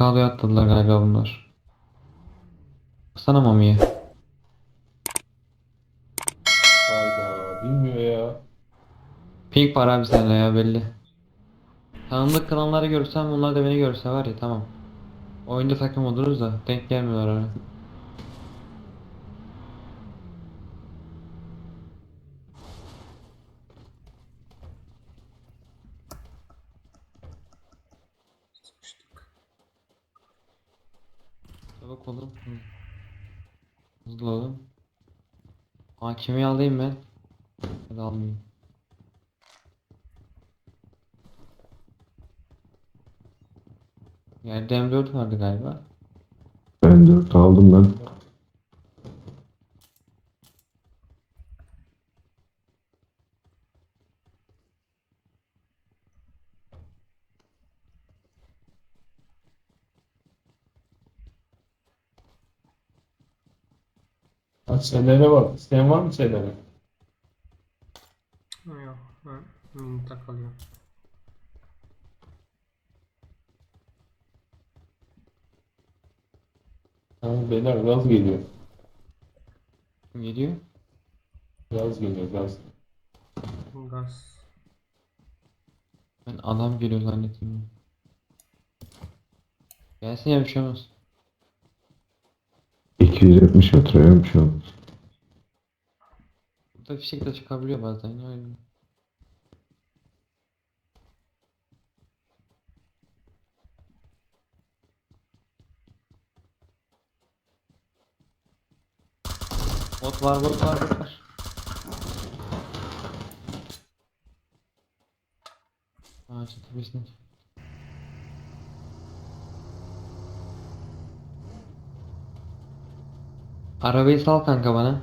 Mercado'ya atladılar galiba bunlar. Baksana Mami'ye. Hayda bilmiyor ya. Pink var abi sende ya belli. Tanıdık klanları görsem bunlar da beni görse var ya tamam. Oyunda takım oluruz da denk gelmiyorlar ara. Hı. Hızlı olun. Hakimi alayım ben. Hadi almayayım. Yerde M4 vardı galiba. Ben 4 aldım ben. Ha şeylere bak. İsteyen var mı şeylere? Yok. Ben takılıyorum. Ha, beyler gaz geliyor. Geliyor? Gaz geliyor gaz. Gaz. Ben adam geliyor zannettim. Gelsin ya bir şey olmaz. 270 metre öyle bir şey oldu. Burada fişek de çıkabiliyor bazen ya. öyle. Bot var bot var bot var. Ağacın tepesine. Arabayı sal kanka bana.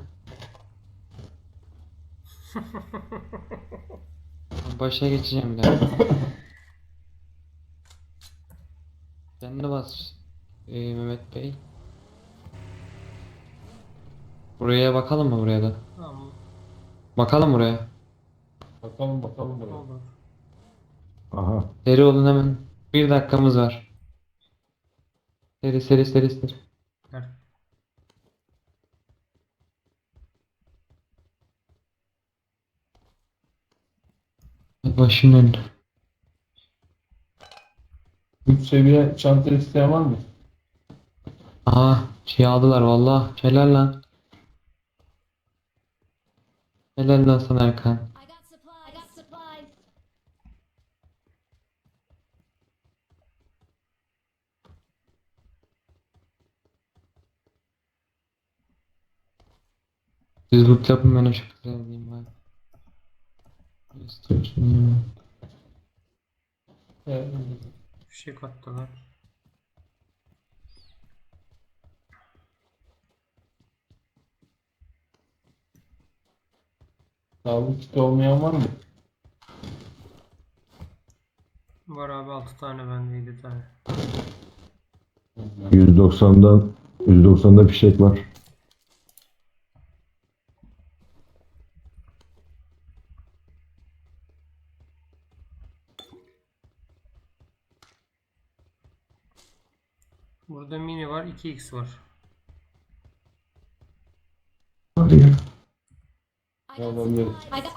Başa geçeceğim bir. Sen de bas ee, Mehmet Bey. Buraya bakalım mı buraya da? Tamam. Bakalım buraya. Bakalım bakalım buraya. Aha. Seri olun hemen. Bir dakikamız var. Seri seri seri seri. Başım döndü. Üç seviye çanta isteyen var mı? Aha şey aldılar valla. Helal lan. Helal lan sana Erkan. Siz loot yapın ben o şekilde alayım bari. Evet. Fişek attılar. Sağlık kiti olmayan var mı? Var abi 6 tane bende 7 tane. 190'dan 190'da fişek var. 2x var. Got.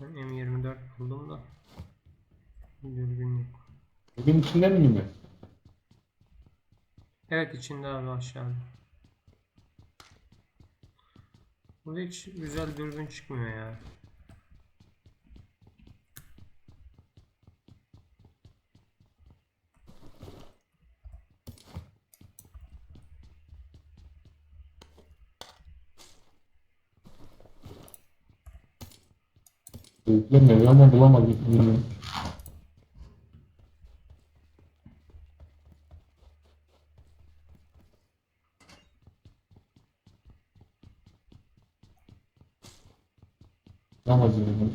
Ben M24 buldum da. Dürbün yok. Bugün içinde mi mi? Evet içinde abi aşağıda. Burada hiç güzel dürbün çıkmıyor ya. Beklemiyor ama bulamadım. Bilmiyorum. Bulamadım.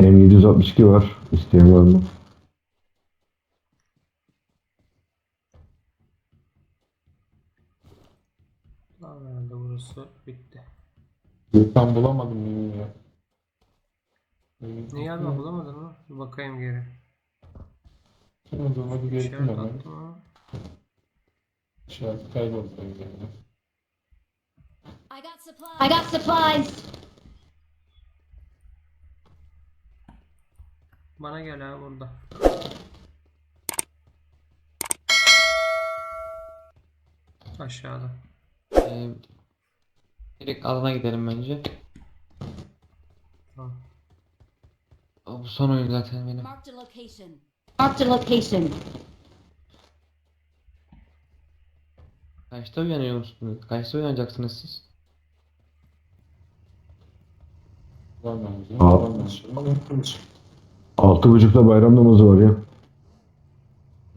M762 var. İsteyen var mı? Gökhan bulamadım mini ya. Ne yazma bulamadın mı? Bir bakayım geri. O zaman bir geçtim İşaret hemen. attım ama. İşaret kayboldu. Yani. I got supplies. I got supplies. Bana gel ha burada. Aşağıda. Ee, direkt alana gidelim bence. Tamam. Bu son oyun zaten benim. Marked a location. Marked a location. Kaçta uyanıyor musunuz? Kaçta uyanacaksınız siz? Altı buçukta bayram namazı var ya.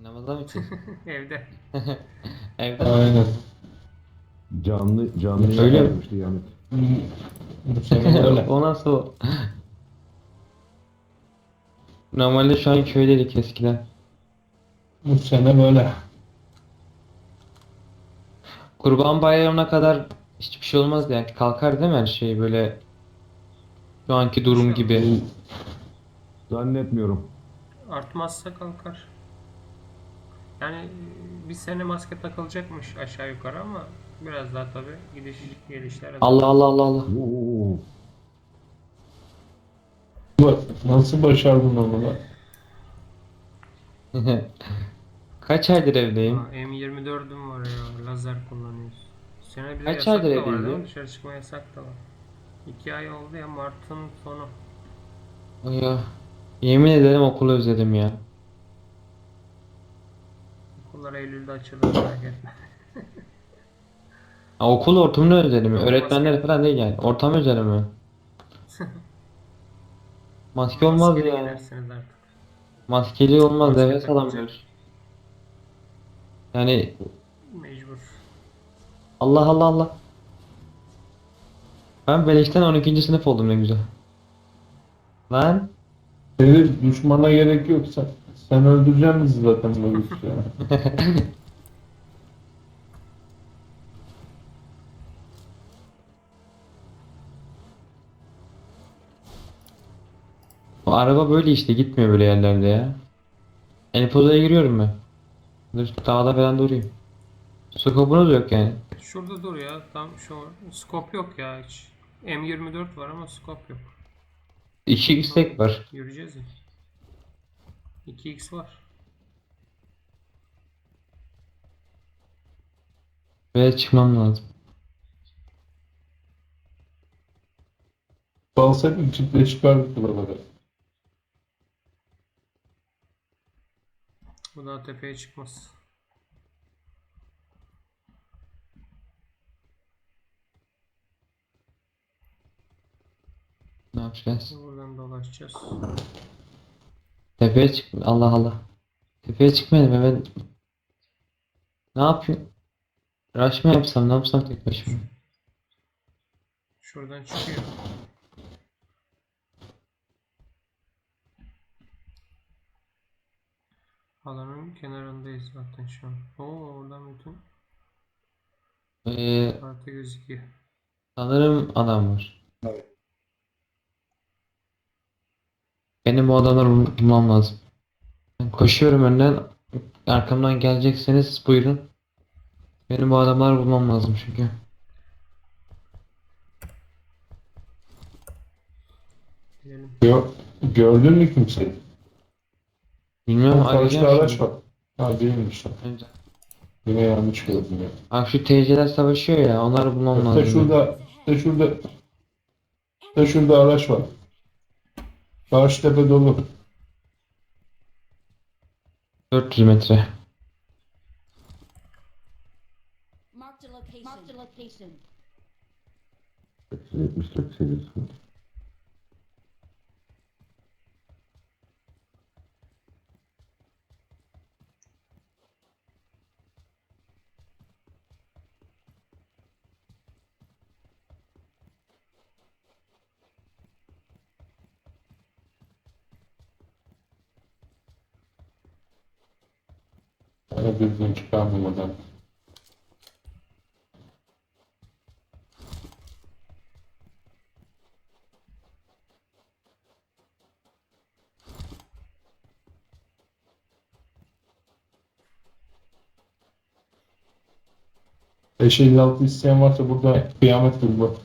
Namaza mı için? Evde. Evde. Aynen. Canlı canlı Öyle yapmıştı yani. O nasıl o? Normalde şu an köydeydik eskiden. Bu sene böyle. Kurban Bayramı'na kadar hiçbir şey olmaz yani. Kalkar değil mi her şey böyle şu anki durum gibi. Zannetmiyorum. Artmazsa kalkar. Yani bir sene maske takılacakmış aşağı yukarı ama biraz daha tabi gidiş gelişler. Allah Allah Allah Allah. Oo. Bak, Nasıl başardın onu lan? Kaç aydır evdeyim? Aa, M24'üm var ya lazer kullanıyoruz. Sene bir de Kaç yasak aydır da var değil evliydin? mi? Dışarı çıkma yasak da var. İki ay oldu ya Mart'ın sonu. Ya, yemin ederim okulu özledim ya. Okullar Eylül'de açılır merak etme. Ha, okul ortamını özledim. Yok, Öğretmenler falan değil yani. Ortam özledim mi? Maske olmaz Maskeli ya. gidersiniz artık. Maskeli olmaz. Maske Nefes takılacak. alamıyoruz. Yani Mecbur. Allah Allah Allah. Ben beleşten 12. sınıf oldum ne güzel. Lan Dedi düşmana gerek yok sen. Sen öldüreceksin bizi zaten böyle bir araba böyle işte gitmiyor böyle yerlerde ya. Elpoza'ya giriyorum ben. Dur dağda falan durayım. Skopunu da yok yani. Şurada dur ya. Tam şu scope yok ya hiç. M24 var ama scope yok. 2 istek var. Yürüyeceğiz ya. 2x var. Ve çıkmam lazım. Balsak çiftle çıkardık buralara. Bu daha tepeye çıkmaz. Ne yapacağız? Buradan dolaşacağız. Tepeye çık. Allah Allah. Tepeye çıkmayalım hemen. Ne yapayım? Rush mı yapsam ne yapsam tek başıma? Şuradan çıkıyor. Alanın kenarındayız zaten şu an. Oo oradan bütün Ee, harita gözüküyor. sanırım adam var. Benim bu adamları bul- bulmam lazım. Ben koşuyorum önden. Arkamdan gelecekseniz buyurun. Benim bu adamları bulmam lazım çünkü. Gidelim. Gör, gördün mü kimseyi? Bilmiyorum Karıştı arayan araç var. Ha değilmiş. Yine yanlış gördüm ya. Abi şu teyzeler savaşıyor ya onları bulmam lazım. İşte şurada, işte şurada, işte şurada araç var. Karşıtepe dolu. 400 metre. Marked a location. 78. hala gözden çıkarmamadan. Beş elli altı isteyen varsa burada kıyamet buldu.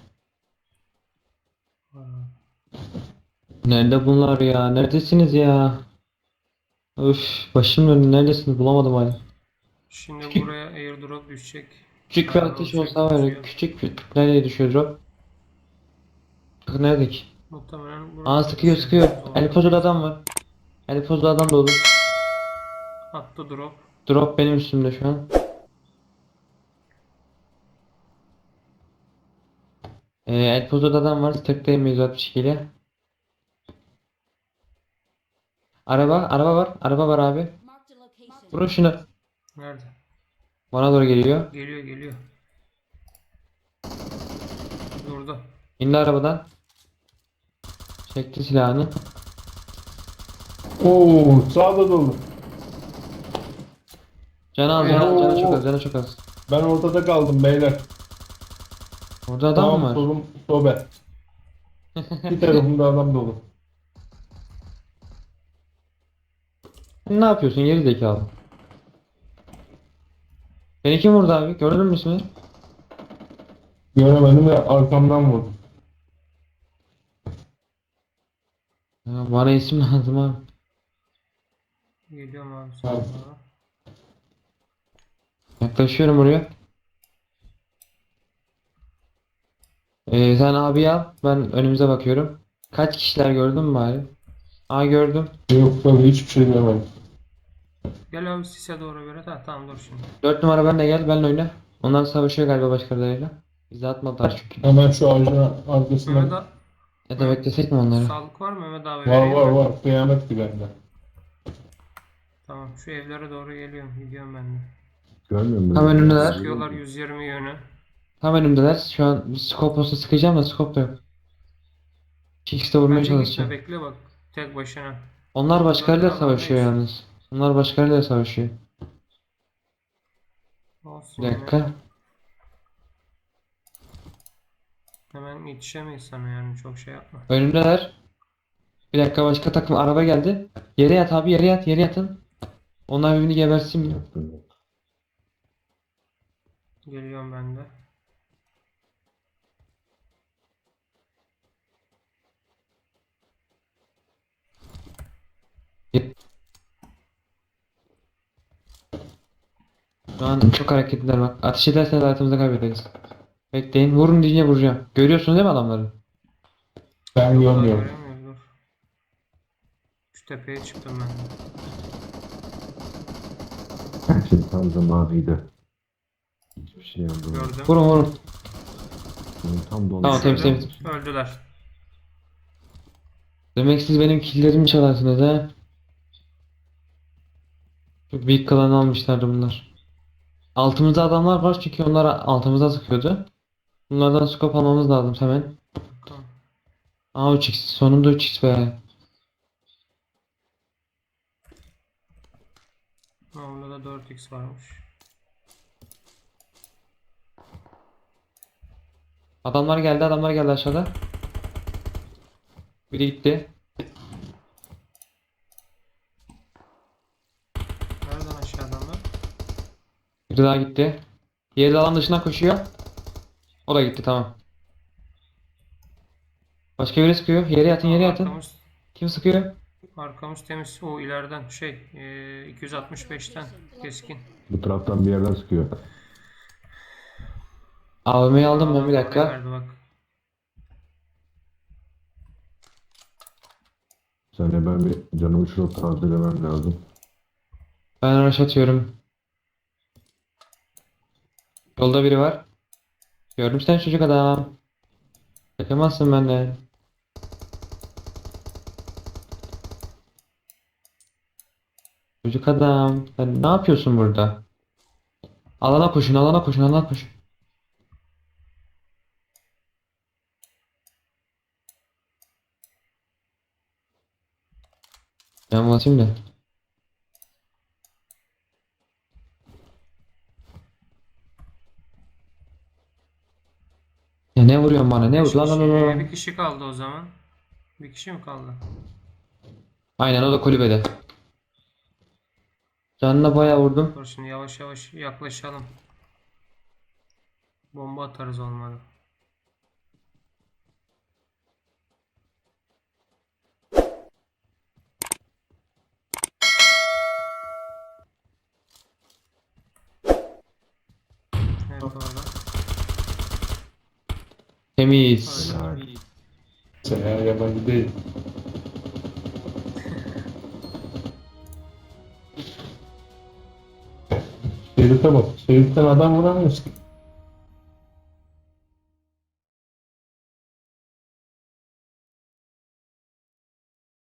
Nerede bunlar ya? Neredesiniz ya? Öf, başımın önü neredesiniz? Bulamadım hala. Şimdi buraya airdrop düşecek. Küçük bir ateş olsa var ya, küçük bir... Nereye düşüyor drop? Neredeki? Muhtemelen buraya Aa sıkıyor sıkıyor. El pozulu adam var. El pozulu adam dolu. Attı drop. Drop benim üstümde şu an. Ee, El pozulu adam var. Tıktayım 162 ile. Araba, araba var. Araba var abi. Vurun şunu. Nerede? Bana doğru geliyor. Geliyor geliyor. Durdu. İndi arabadan. Çekti silahını. Oo sağda dolu. Canı az, canı, canı çok az, canı çok az. Ben ortada kaldım beyler. Orada adam Tamam mı var? solum sobe. Bir tarafımda adam dolu. Ne yapıyorsun geri zekalı? Beni kim vurdu abi? Gördün mü ismini? Göremedim ve arkamdan vurdu. Ya bana isim lazım abi. Geliyorum abi sana. Yaklaşıyorum oraya. Ee, sen abi al. Ben önümüze bakıyorum. Kaç kişiler gördün mü bari? Aa gördüm. Yok tabii hiçbir şey görmedim. Gel abi sise doğru böyle. Ha, tamam dur şimdi. 4 numara benle gel. Benle oyna. Onlar savaşıyor galiba başkalarıyla. Bizi atmadılar çünkü. Hemen şu ağacın Mehmet Ya da beklesek mi onları? sağlık var mı Mehmet abi? var Vereyim var mi? var kıyamet de. Tamam şu evlere doğru geliyorum. Gidiyorum ben de. Görmüyor musun? Tam önündeler. Sıkıyorlar 120 yönü. Tam önümdeler. Şu an bir scope olsa sıkacağım da scope da yok. X'te vurmaya Bence gitme çalışacağım. bekle bak. Tek başına. Onlar başkalarıyla savaşıyor alamayız. Yalnız. Onlar başkalarıyla savaşıyor. Olsun Bir dakika. Hemen yetişemeyiz sana yani çok şey yapma. Önümdeler. Bir dakika başka takım araba geldi. Yere yat abi yere yat yere yatın. Onlar birbirini gebersin mi? Geliyorum ben de. Şu an çok hareketliler bak. Ateş ederseniz hayatımızda kaybederiz. Bekleyin. Vurun diye vuracağım. Görüyorsunuz değil mi adamları? Ben görmüyorum. dur. Şu tepeye çıktım ben de. Her şey tam zamanıydı. Hiçbir şey yapmadım. Gördüm. Vurun vurun. Tam dolu. Tamam, temiz, temiz. Öldüler. Demek siz benim killerimi çalarsınız ha? Çok büyük klan almışlardı bunlar. Altımızda adamlar var çünkü onlar altımıza sıkıyordu. Bunlardan scope almamız lazım hemen. Tamam. Aa 3x. Sonunda 3x be. Ha, Orada da 4x varmış. Adamlar geldi, adamlar geldi aşağıda. Biri gitti. Biri daha gitti. Diğeri de alan dışından koşuyor. O da gitti tamam. Başka biri sıkıyor. Yere yatın, yere yatın. Arkamız, Kim sıkıyor? arkamız temiz. O ileriden şey e, 265'ten keskin. Bu taraftan bir yerden sıkıyor. AVM'yi aldım ben bir dakika. verdi bak. Saniye ben bir canımı şurada tazelemem lazım. Ben araç atıyorum. Yolda biri var. Gördüm sen çocuk adam. Kaçamazsın benden. Çocuk adam. Sen ne yapıyorsun burada? Alana koşun, alana koşun, alana koşun. Ben basayım da. Vuramıyorum bana. Ne vur lan lan, lan. Bir kişi kaldı o zaman. Bir kişi mi kaldı? Aynen o da kulübede. Canına bayağı vurdum. Dur şimdi yavaş yavaş yaklaşalım. Bomba atarız olmadı. Evet orada. Temiz. Sen ya yabancı değil. Şerite bak. Şeritten adam vuramıyorsun.